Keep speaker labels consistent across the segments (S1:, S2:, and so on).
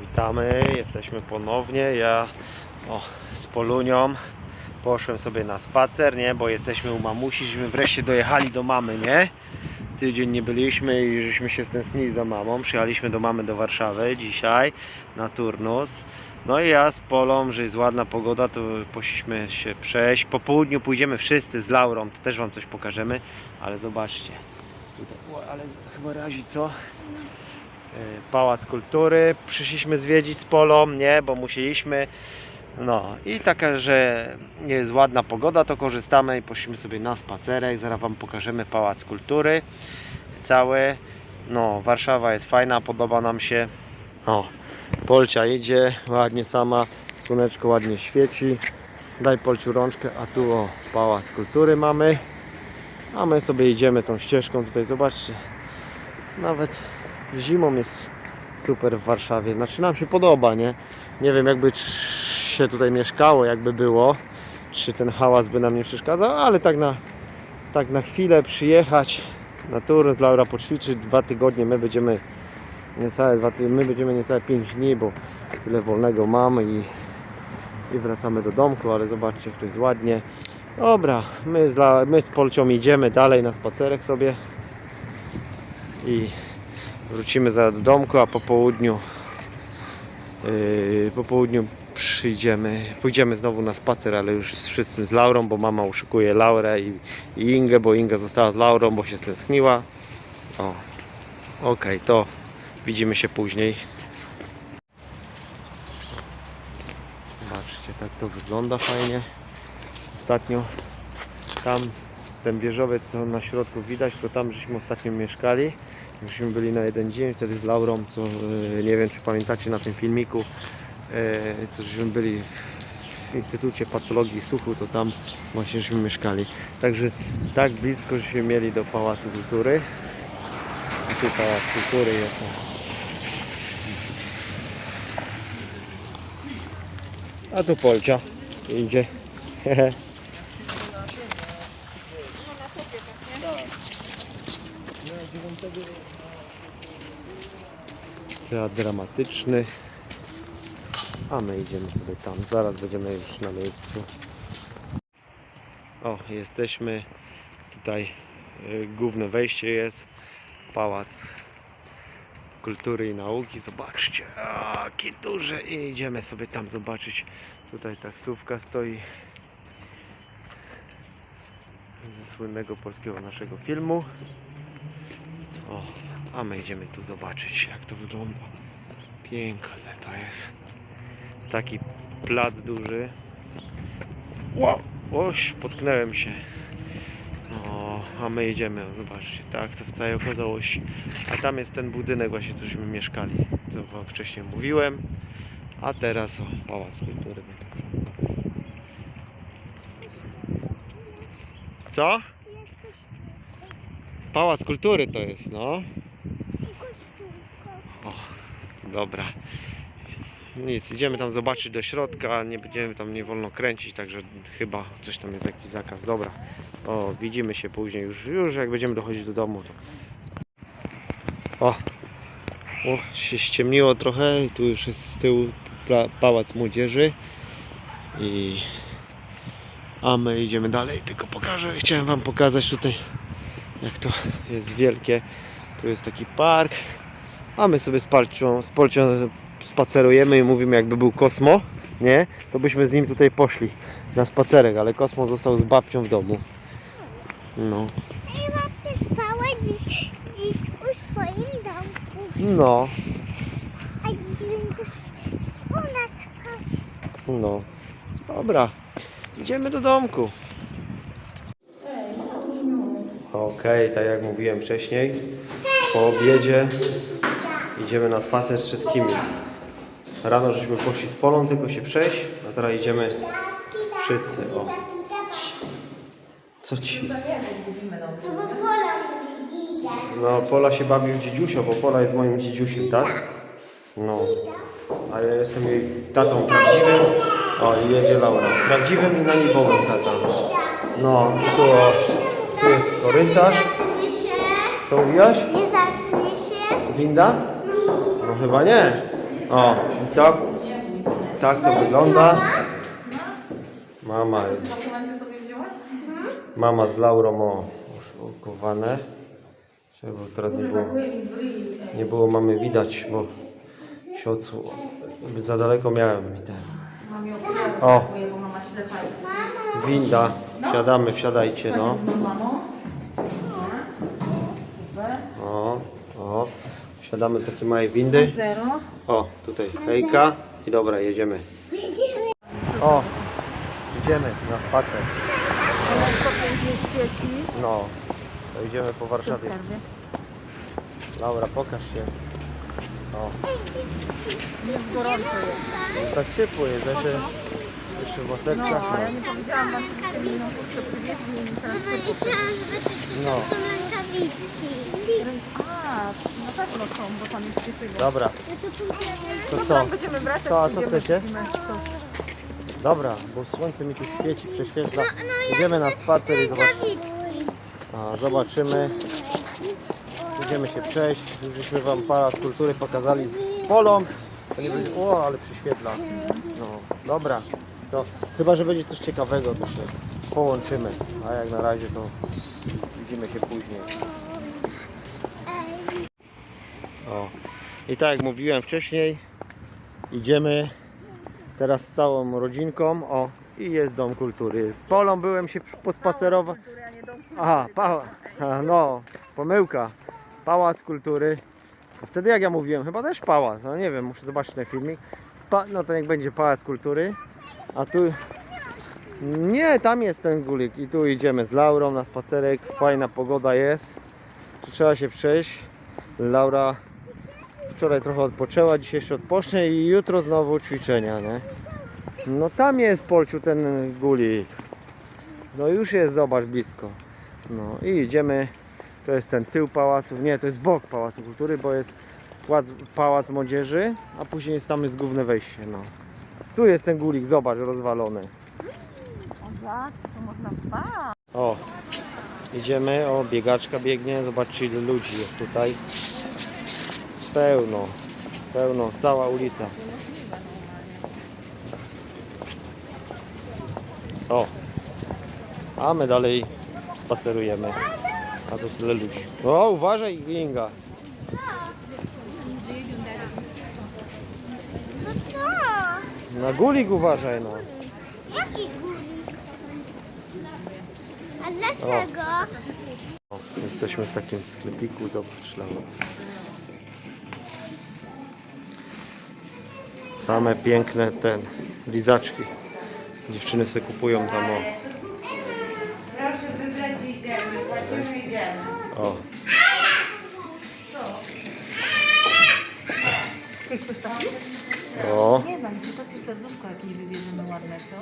S1: Witamy, jesteśmy ponownie. Ja o, z Polunią poszłem sobie na spacer, nie? Bo jesteśmy u mamusi, żeśmy wreszcie dojechali do mamy, nie? Tydzień nie byliśmy i żeśmy się stęsknili za mamą. Przyjechaliśmy do mamy do Warszawy dzisiaj na turnus. No i ja z Polą, że jest ładna pogoda, to poszliśmy się przejść. Po południu pójdziemy wszyscy z Laurą, to też Wam coś pokażemy, ale zobaczcie. Tutaj, o, ale chyba razi, co? E, Pałac Kultury. Przyszliśmy zwiedzić z Polą, nie, bo musieliśmy. No i taka, że jest ładna pogoda, to korzystamy i poszliśmy sobie na spacerek. Zaraz Wam pokażemy Pałac Kultury cały. No, Warszawa jest fajna, podoba nam się. O, Polcia idzie ładnie sama, słoneczko ładnie świeci. Daj Polciu rączkę, a tu o, Pałac Kultury mamy. A my sobie idziemy tą ścieżką tutaj, zobaczcie. Nawet zimą jest super w Warszawie. Znaczy nam się podoba, nie? Nie wiem jakby się tutaj mieszkało, jakby było. Czy ten hałas by nam nie przeszkadzał, ale tak na, tak na chwilę przyjechać na turę z Laura poćwiczyć dwa tygodnie. My będziemy niecałe dwa ty- my będziemy niecałe 5 dni, bo tyle wolnego mamy i, i wracamy do domku, ale zobaczcie, jak to jest ładnie. Dobra, my z, my z Polcią idziemy dalej na spacerek sobie i wrócimy zaraz do domku, a po południu yy, po południu przyjdziemy, pójdziemy znowu na spacer, ale już z wszyscy z Laurą, bo mama uszykuje Laurę i, i Ingę, bo Inga została z Laurą, bo się stęskniła. O, okej, to widzimy się później. Zobaczcie, tak to wygląda fajnie. Ostatnio tam ten wieżowiec, co na środku widać, to tam żeśmy ostatnio mieszkali. Żeśmy byli na jeden dzień, wtedy z Laurą, co e, nie wiem czy pamiętacie na tym filmiku, e, co żeśmy byli w Instytucie Patologii Słuchu, to tam właśnie żeśmy mieszkali. Także tak blisko żeśmy mieli do Pałacu Kultury. Tu Pałac Kultury jest. A tu Polcia idzie. Teatr dramatyczny. A my idziemy sobie tam. Zaraz będziemy już na miejscu. O, jesteśmy. Tutaj y, główne wejście jest. Pałac Kultury i Nauki. Zobaczcie, jakie duże. I idziemy sobie tam zobaczyć. Tutaj taksówka stoi. Ze słynnego polskiego naszego filmu. O, a my idziemy tu zobaczyć, jak to wygląda. Piękne to jest. Taki plac duży. Wow! Oś, potknąłem się. O, a my idziemy, o, zobaczcie, tak to w całej okazałości. A tam jest ten budynek właśnie, cośmy mieszkali, co wam wcześniej mówiłem. A teraz o, Pałac Kultury. Co? Pałac Kultury to jest, no. Dobra. Nic, idziemy tam zobaczyć do środka, nie będziemy tam nie wolno kręcić, także chyba coś tam jest jakiś zakaz. Dobra. O, widzimy się później już, już jak będziemy dochodzić do domu. To... O, o, się ściemniło trochę i tu już jest z tyłu pałac młodzieży i a my idziemy dalej, tylko pokażę, chciałem wam pokazać tutaj jak to jest wielkie. Tu jest taki park, a my sobie z Polcią, z Polcią spacerujemy i mówimy jakby był Kosmo, nie? To byśmy z nim tutaj poszli na spacerek, ale Kosmo został z babcią w domu. No,
S2: I babcia spała dziś, dziś u swoim domku,
S1: no,
S2: a dziś będzie s- u nas spać.
S1: no. Dobra, idziemy do domku. Okej, tak jak mówiłem wcześniej, po obiedzie idziemy na spacer z wszystkimi. Rano żeśmy poszli z Polą tylko się przejść, a teraz idziemy wszyscy. O, co ci?
S2: No pola mówi
S1: No, Pola się bawi w dzidziusio, bo Pola jest moim dzidziusiem, tak? No. A ja jestem jej tatą prawdziwym. O, i jedzie Laura. Prawdziwym i naniwowym tatą. No, i tu, o, tu jest korytarz. Co mówiłaś?
S2: nie zatknie się.
S1: Winda? No chyba nie. O, i tak, tak to wygląda. Mama jest. Mama z Laurą o, uszykowane. Żeby teraz nie było, nie było mamy widać, bo się odsu... za daleko miałem i ten. O. Winda, wsiadamy, wsiadajcie no.
S3: No mamo. Super.
S1: O, o. Wsiadamy do takiej małej windy.
S3: Zero.
S1: O, tutaj hejka. I dobra, jedziemy.
S2: Jedziemy.
S1: O, idziemy na spacer.
S3: To pięknie świeci.
S1: No, to idziemy po Warszawie. Laura, pokaż się. O,
S3: Jest gorąco jest.
S1: tak ciepło jest, ja się jeszcze w
S3: No,
S1: maseczkach.
S3: a ja
S1: No.
S3: nie powiedziałam wam, że mi no kurczę przywieźli i mi teraz
S2: Mama liczyłam, żeby to
S1: no,
S2: są rękawiczki.
S3: A, na pewno są, bo tam jest świecego.
S1: dobra,
S2: to
S1: co?
S3: tam będziemy wracać.
S1: Co, a co chcecie?
S3: kupimy coś.
S1: Dobra, bo słońce mi tu świeci, prześwietla. Idziemy na spacer i zobacz,
S2: Rękawiczki.
S1: a, zobaczymy. Będziemy się przejść. Już żeśmy wam pałac kultury pokazali z polą. To nie będzie... O, ale przyświetla. No, dobra. To chyba, że będzie coś ciekawego, to się połączymy. A jak na razie to widzimy się później. O. I tak jak mówiłem wcześniej, idziemy teraz z całą rodzinką. O, i jest dom kultury. Z Polą byłem się pospacerować. Aha, pa, a, no, pomyłka. Pałac kultury. Wtedy jak ja mówiłem, chyba też pałac. No nie wiem, muszę zobaczyć ten filmik. Pa, no to niech będzie pałac kultury. A tu. Nie, tam jest ten gulik. I tu idziemy z Laurą na spacerek. Fajna pogoda jest. Tu trzeba się przejść. Laura wczoraj trochę odpoczęła, dzisiaj jeszcze odpocznie i jutro znowu ćwiczenia, nie? No tam jest Polciu ten gulik. No już jest, zobacz blisko. No i idziemy. To jest ten tył pałacu. Nie, to jest bok Pałacu Kultury, bo jest pałac, pałac Młodzieży, a później jest tam jest główne wejście. No. Tu jest ten gulik, zobacz, rozwalony.
S3: To można.
S1: O, idziemy, o biegaczka biegnie, zobaczcie ile ludzi jest tutaj. Pełno, pełno, cała ulica. O, a my dalej spacerujemy. A to tyle ludzi. O, uważaj Inga.
S2: No co?
S1: Na gulik uważaj no.
S2: Jaki gulik? A dlaczego?
S1: O, jesteśmy w takim sklepiku, zobacz Laura. Same piękne ten lizaczki. Dziewczyny se kupują tam o.
S3: Proszę wybrać i idziemy. Płacimy idziemy.
S1: o. O,
S3: Nie znam, to takie serduszko jakieś wybierzemy ładne, co?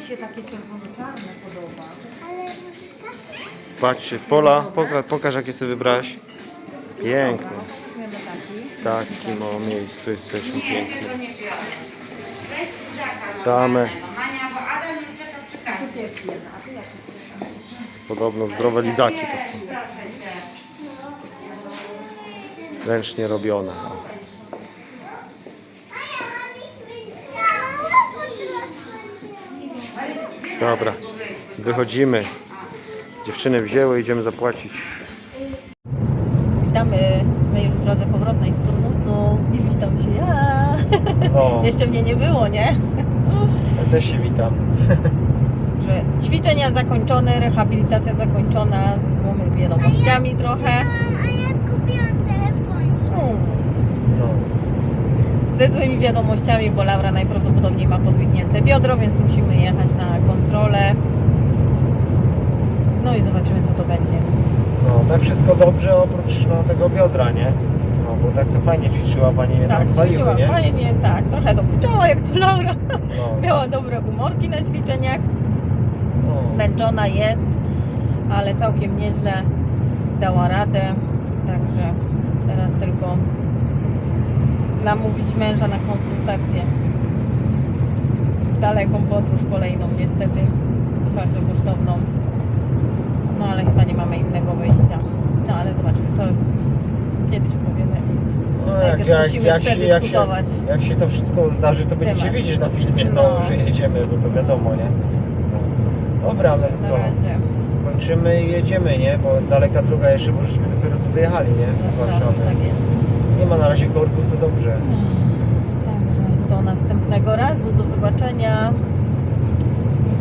S3: Mi się takie czerwono-czarne podoba.
S2: Ale
S1: patrzcie, Pola, poka pokaż jakie sobie wybrałaś. Piękne. Takim o miejscu jesteśmy piękni. Same podobno zdrowe lizaki to są. Ręcznie robione. Dobra, wychodzimy. Dziewczyny wzięły, idziemy zapłacić.
S4: Witamy. My już w drodze powrotnej
S1: O,
S4: Jeszcze mnie nie było, nie?
S1: ja też się witam.
S4: Że ćwiczenia zakończone, rehabilitacja zakończona ze złymi wiadomościami trochę.
S2: a ja zgubiłam telefonik.
S4: Mm.
S1: No.
S4: Ze złymi wiadomościami, bo Laura najprawdopodobniej ma podwignięte biodro, więc musimy jechać na kontrolę. No i zobaczymy co to będzie.
S1: no, tak wszystko dobrze oprócz no, tego biodra, nie? Bo tak to fajnie ćwiczyła Pani jednak
S4: Tak, ćwiczyłam
S1: nie?
S4: fajnie, tak, trochę dokuczała jak to Laura.
S1: No,
S4: Miała dobre humorki na ćwiczeniach.
S1: no.
S4: zmęczona jest, ale całkiem nieźle dała radę. Także teraz tylko namówić męża na konsultację. Daleką podróż kolejną niestety, bardzo kosztowną. No ale chyba nie mamy innego wyjścia. No ale zobaczymy, to kiedyś powiemy.
S1: No,
S4: Najpierw musimy
S1: jak, się, jak, się,
S4: przedyskutować.
S1: jak się to wszystko zdarzy, to będziecie
S4: Temat.
S1: widzieć na filmie, no,
S4: No.
S1: że jedziemy, bo to wiadomo, nie? No. Dobra, no to co? Kończymy i jedziemy, nie? Bo daleka droga jeszcze, bo żeśmy dopiero co wyjechali, nie? Z Warszawy,
S4: tak jest.
S1: Nie ma na razie korków, to dobrze.
S4: Także do następnego razu, do zobaczenia.